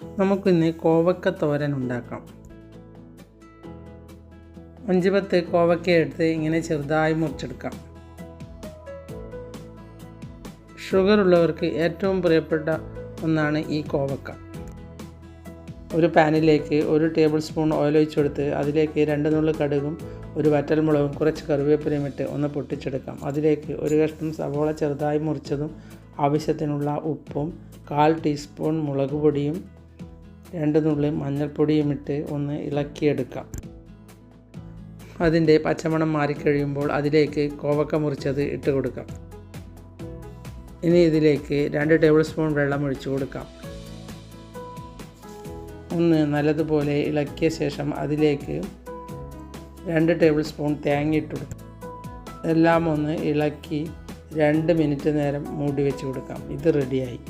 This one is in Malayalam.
നമുക്കിന്ന് കോവക്ക തോരൻ ഉണ്ടാക്കാം. അഞ്ച് പത്ത് കോവക്ക എടുത്ത് ഇങ്ങനെ ചെറുതായി മുറിച്ചെടുക്കാം. ഷുഗർ ഉള്ളവർക്ക് ഏറ്റവും പ്രിയപ്പെട്ട ഒന്നാണ് ഈ കോവക്ക. ഒരു പാനിലേക്ക് ഒരു ടേബിൾ സ്പൂൺ ഓയിൽ ഒഴിച്ചെടുത്ത് അതിലേക്ക് രണ്ട് നുള്ളു കടുകും ഒരു വറ്റൽമുളകും കുറച്ച് കറിവേപ്പിലയും ഇട്ട് ഒന്ന് പൊട്ടിച്ചെടുക്കാം. അതിലേക്ക് ഒരു കഷ്ണം സവോള ചെറുതായി മുറിച്ചതും ആവശ്യത്തിനുള്ള ഉപ്പും കാൽ ടീസ്പൂൺ മുളക് പൊടിയും രണ്ട് നുള്ളി മഞ്ഞൾപ്പൊടിയും ഇട്ട് ഒന്ന് ഇളക്കിയെടുക്കാം. അതിന്റെ പച്ചമണം മാറിക്കഴിയുമ്പോൾ അതിലേക്ക് കോവക്ക മുറിച്ചത് ഇട്ട് കൊടുക്കാം. ഇനി ഇതിലേക്ക് രണ്ട് ടേബിൾ സ്പൂൺ വെള്ളം ഒഴിച്ചു കൊടുക്കാം. ഒന്ന് നല്ലതുപോലെ ഇളക്കിയ ശേഷം അതിലേക്ക് രണ്ട് ടേബിൾ സ്പൂൺ തേങ്ങ ഇട്ട് കൊടുക്കാം. എല്ലാം ഒന്ന് ഇളക്കി രണ്ട് മിനിറ്റ് നേരം മൂടി വെച്ച് കൊടുക്കാം. ഇത് റെഡിയായി.